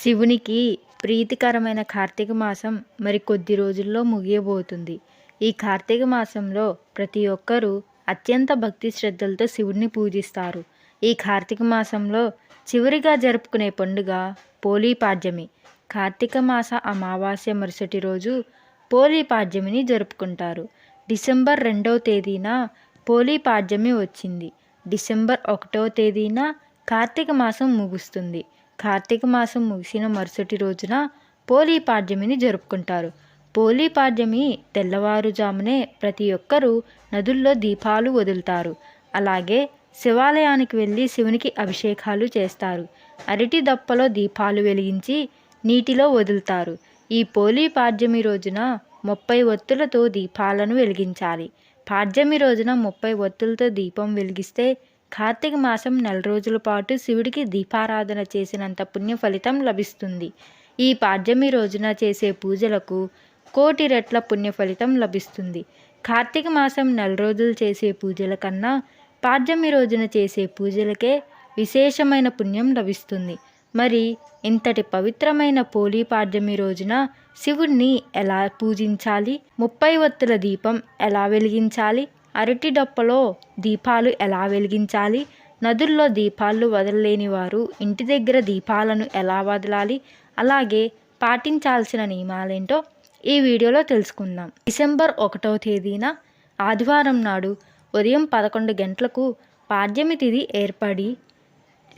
శివునికి ప్రీతికరమైన కార్తీక మాసం మరి కొద్ది రోజుల్లో ముగియబోతుంది. ఈ కార్తీక మాసంలో ప్రతి ఒక్కరూ అత్యంత భక్తి శ్రద్ధలతో శివుడిని పూజిస్తారు. ఈ కార్తీక మాసంలో చివరిగా జరుపుకునే పండుగ పోలీపాడ్యమి కార్తీక మాస అమావాస్య మరుసటి రోజు పోలీపాడ్యమిని జరుపుకుంటారు. డిసెంబర్ రెండవ తేదీన పోలీపాడ్యమి వచ్చింది. డిసెంబర్ ఒకటవ తేదీన కార్తీక మాసం ముగుస్తుంది. కార్తీక మాసం ముగిసిన మరుసటి రోజున పోలీపాడ్యమిని జరుపుకుంటారు. పోలీపాడ్యమి తెల్లవారుజామునే ప్రతి ఒక్కరూ నదుల్లో దీపాలు వదులుతారు. అలాగే శివాలయానికి వెళ్ళి శివునికి అభిషేకాలు చేస్తారు. అరటి దప్పలో దీపాలు వెలిగించి నీటిలో వదులుతారు. ఈ పోలీ పాడ్యమి రోజున ముప్పై ఒత్తులతో దీపాలను వెలిగించాలి. పాడ్యమి రోజున ముప్పై ఒత్తులతో దీపం వెలిగిస్తే కార్తీక మాసం నెల రోజుల పాటు శివుడికి దీపారాధన చేసినంత పుణ్య ఫలితం లభిస్తుంది. ఈ పాడ్యమి రోజున చేసే పూజలకు కోటి రెట్ల పుణ్య ఫలితం లభిస్తుంది. కార్తీక మాసం నెల రోజులు చేసే పూజల కన్నా పాడ్యమి రోజున చేసే పూజలకే విశేషమైన పుణ్యం లభిస్తుంది. మరి ఇంతటి పవిత్రమైన పోలీ పాడ్యమి రోజున శివుణ్ణి ఎలా పూజించాలి? ముప్పై ఒత్తుల దీపం ఎలా వెలిగించాలి? అరటి డప్పలో దీపాలు ఎలా వెలిగించాలి? నదుల్లో దీపాలు వదలలేని వారు ఇంటి దగ్గర దీపాలను ఎలా వదలాలి? అలాగే పాటించాల్సిన నియమాలేంటో ఈ వీడియోలో తెలుసుకుందాం. డిసెంబర్ ఒకటవ తేదీన ఆదివారం నాడు ఉదయం పదకొండు గంటలకు పాడ్యమి తిథి ఏర్పడి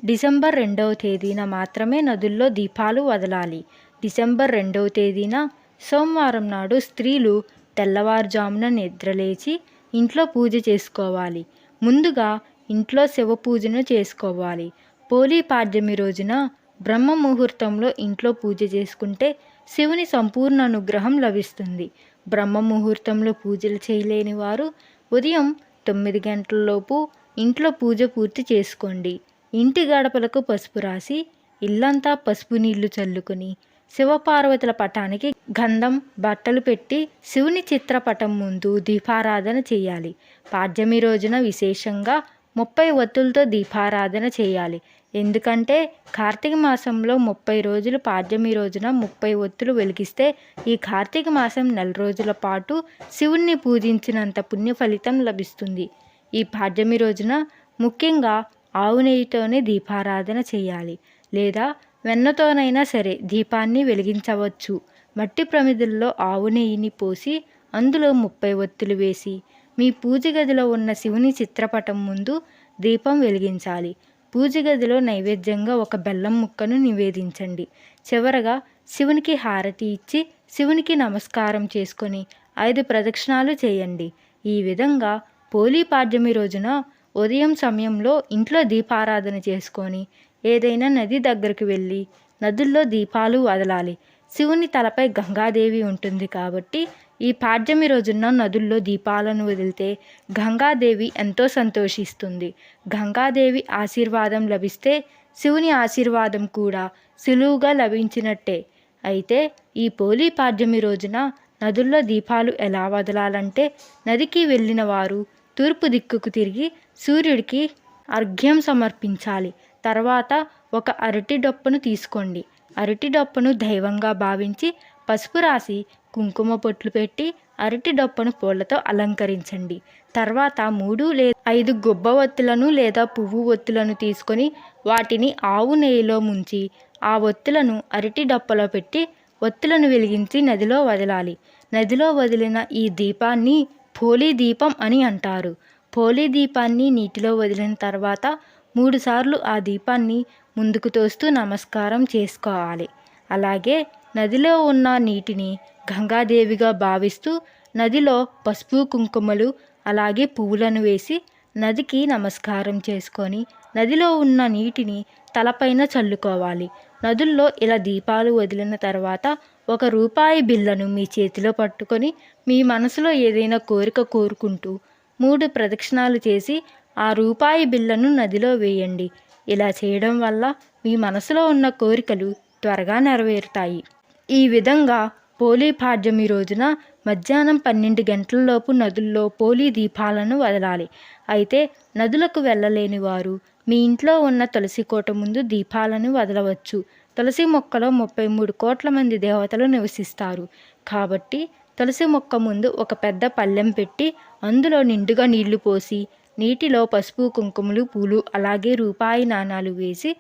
డిసెంబర్ రెండవ తేదీన మాత్రమే నదుల్లో దీపాలు వదలాలి. డిసెంబర్ రెండవ తేదీన సోమవారం నాడు స్త్రీలు తెల్లవారుజామున నిద్రలేచి ఇంట్లో పూజ చేసుకోవాలి. ముందుగా ఇంట్లో శివ పూజను చేసుకోవాలి. పోలీ పాడ్యమి రోజున బ్రహ్మ ముహూర్తంలో ఇంట్లో పూజ చేసుకుంటే శివుని సంపూర్ణ అనుగ్రహం లభిస్తుంది. బ్రహ్మ ముహూర్తంలో పూజలు చేయలేని వారు ఉదయం తొమ్మిది గంటలలోపు ఇంట్లో పూజ పూర్తి చేసుకోండి. ఇంటి గడపలకు పసుపు రాసి ఇల్లంతా పసుపు నీళ్ళు చల్లుకొని శివపార్వతుల పటానికి గంధం బట్టలు పెట్టి శివుని చిత్రపటం ముందు దీపారాధన చేయాలి. పాడ్యమి రోజున విశేషంగా ముప్పై ఒత్తులతో దీపారాధన చేయాలి. ఎందుకంటే కార్తీక మాసంలో ముప్పై రోజులు పాడ్యమి రోజున ముప్పై ఒత్తులు వెలిగిస్తే ఈ కార్తీక మాసం నెల రోజుల పాటు శివుణ్ణి పూజించినంత పుణ్య ఫలితం లభిస్తుంది. ఈ పాడ్యమి రోజున ముఖ్యంగా ఆవు నెయ్యితోనే దీపారాధన చేయాలి. లేదా వెన్నతోనైనా సరే దీపాన్ని వెలిగించవచ్చు. మట్టి ప్రమిదల్లో ఆవు నెయ్యిని పోసి అందులో ముప్పై ఒత్తులు వేసి మీ పూజ గదిలో ఉన్న శివుని చిత్రపటం ముందు దీపం వెలిగించాలి. పూజ గదిలో నైవేద్యంగా ఒక బెల్లం ముక్కను నివేదించండి. చివరగా శివునికి హారతి ఇచ్చి శివునికి నమస్కారం చేసుకొని ఐదు ప్రదక్షిణాలు చేయండి. ఈ విధంగా పోలీ పాడ్యమి రోజున ఉదయం సమయంలో ఇంట్లో దీపారాధన చేసుకొని ఏదైనా నది దగ్గరికి వెళ్ళి నదుల్లో దీపాలు వదలాలి. శివుని తలపై గంగాదేవి ఉంటుంది కాబట్టి ఈ పాడ్యమి రోజున నదుల్లో దీపాలను వదిలితే గంగాదేవి ఎంతో సంతోషిస్తుంది. గంగాదేవి ఆశీర్వాదం లభిస్తే శివుని ఆశీర్వాదం కూడా సులువుగా లభించినట్టే. అయితే ఈ పోలీ పాడ్యమి రోజున నదుల్లో దీపాలు ఎలా వదలాలంటే నదికి వెళ్ళిన వారు తూర్పు దిక్కుకు తిరిగి సూర్యుడికి అర్ఘ్యం సమర్పించాలి. తర్వాత ఒక అరటి డొప్పను తీసుకోండి. అరటి డొప్పను దైవంగా భావించి పసుపు రాసి కుంకుమ పొట్లు పెట్టి అరటి డొప్పను పూలతో అలంకరించండి. తర్వాత మూడు లేదా ఐదు గుబ్బ ఒత్తులను లేదా పువ్వు ఒత్తులను తీసుకొని వాటిని ఆవు నెయ్యిలో ముంచి ఆ ఒత్తులను అరటి డొప్పలో పెట్టి ఒత్తులను వెలిగించి నదిలో వదలాలి. నదిలో వదిలిన ఈ దీపాన్ని పోలీ దీపం అని అంటారు. పోలీ దీపాన్ని నీటిలో వదిలిన తర్వాత మూడుసార్లు ఆ దీపాన్ని ముందుకు తోస్తూ నమస్కారం చేసుకోవాలి. అలాగే నదిలో ఉన్న నీటిని గంగాదేవిగా భావిస్తూ నదిలో పసుపు కుంకుమలు అలాగే పువ్వులను వేసి నదికి నమస్కారం చేసుకొని నదిలో ఉన్న నీటిని తలపైన చల్లుకోవాలి. నదుల్లో ఇలా దీపాలు వదిలిన తర్వాత ఒక రూపాయి బిల్లను మీ చేతిలో పట్టుకొని మీ మనసులో ఏదైనా కోరిక కోరుకుంటూ మూడు ప్రదక్షిణాలు చేసి ఆ రూపాయి బిళ్ళను నదిలో వేయండి. ఇలా చేయడం వల్ల మీ మనసులో ఉన్న కోరికలు త్వరగా నెరవేరుతాయి. ఈ విధంగా పోలీ పాడ్యమి రోజున మధ్యాహ్నం పన్నెండు గంటలలోపు నదుల్లో పోలీ దీపాలను వదలాలి. అయితే నదులకు వెళ్ళలేని వారు మీ ఇంట్లో ఉన్న తులసి కోట ముందు దీపాలను వదలవచ్చు. తులసి మొక్కలో ముప్పై మూడు కోట్ల మంది దేవతలు నివసిస్తారు. కాబట్టి తులసి మొక్క ముందు ఒక పెద్ద పళ్ళెం పెట్టి అందులో నిండుగా నీళ్ళు పోసి నీటిలో పసుపు కుంకుమలు పూలు అలాగే రూపాయి నాణాలు వేసి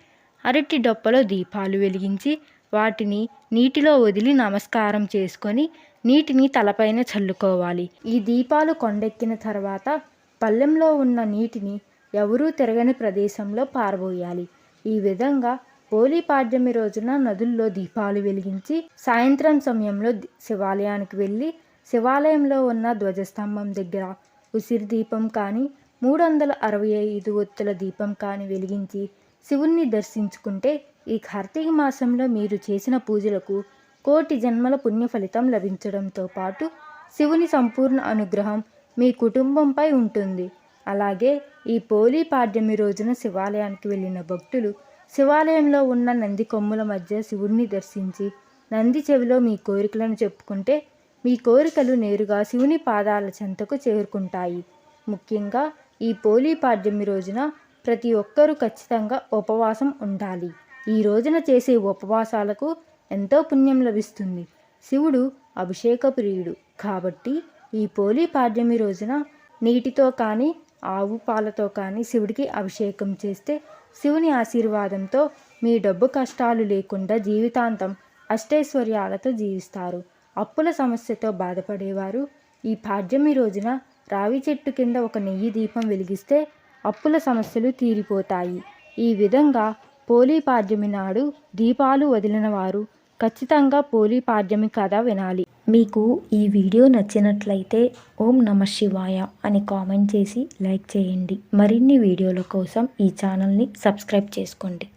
అరటి డొప్పలో దీపాలు వెలిగించి వాటిని నీటిలో వదిలి నమస్కారం చేసుకొని నీటిని తలపైన చల్లుకోవాలి. ఈ దీపాలు కొండెక్కిన తర్వాత పల్లెంలో ఉన్న నీటిని ఎవరూ తిరగని ప్రదేశంలో పారబోయాలి. ఈ విధంగా హోలీ పాడ్యమి రోజున నదుల్లో దీపాలు వెలిగించి సాయంత్రం సమయంలో శివాలయానికి వెళ్ళి శివాలయంలో ఉన్న ధ్వజస్తంభం దగ్గర ఉసిరి దీపం కానీ మూడు వందల అరవై ఐదు ఒత్తుల దీపం కాని వెలిగించి శివుణ్ణి దర్శించుకుంటే ఈ కార్తీక మాసంలో మీరు చేసిన పూజలకు కోటి జన్మల పుణ్య ఫలితం లభించడంతో పాటు శివుని సంపూర్ణ అనుగ్రహం మీ కుటుంబంపై ఉంటుంది. అలాగే ఈ పోలీ పాడ్యమి రోజున శివాలయానికి వెళ్ళిన భక్తులు శివాలయంలో ఉన్న నంది కొమ్ముల మధ్య శివుణ్ణి దర్శించి నంది చెవిలో మీ కోరికలను చెప్పుకుంటే మీ కోరికలు నేరుగా శివుని పాదాల చెంతకు చేరుకుంటాయి. ముఖ్యంగా ఈ పోలీ పాడ్యమి రోజున ప్రతి ఒక్కరూ ఖచ్చితంగా ఉపవాసం ఉండాలి. ఈ రోజున చేసే ఉపవాసాలకు ఎంతో పుణ్యం లభిస్తుంది. శివుడు అభిషేక ప్రియుడు. కాబట్టి ఈ పోలీ పాడ్యమి రోజున నీటితో కానీ ఆవు పాలతో కానీ శివుడికి అభిషేకం చేస్తే శివుని ఆశీర్వాదంతో మీ డబ్బు కష్టాలు లేకుండా జీవితాంతం అష్టైశ్వర్యాలతో జీవిస్తారు. అప్పుల సమస్యతో బాధపడేవారు. ఈ పాడ్యమి రోజున రావి చెట్టు కింద ఒక నెయ్యి దీపం వెలిగిస్తే అప్పుల సమస్యలు తీరిపోతాయి. ఈ విధంగా పోలీ పాడ్యమి నాడు దీపాలు వదిలిన వారు ఖచ్చితంగా పోలీ పాడ్యమి కథ వినాలి. మీకు ఈ వీడియో నచ్చినట్లయితే ఓం నమ శివాయ అని కామెంట్ చేసి లైక్ చేయండి. మరిన్ని వీడియోల కోసం ఈ ఛానల్ని సబ్స్క్రైబ్ చేసుకోండి.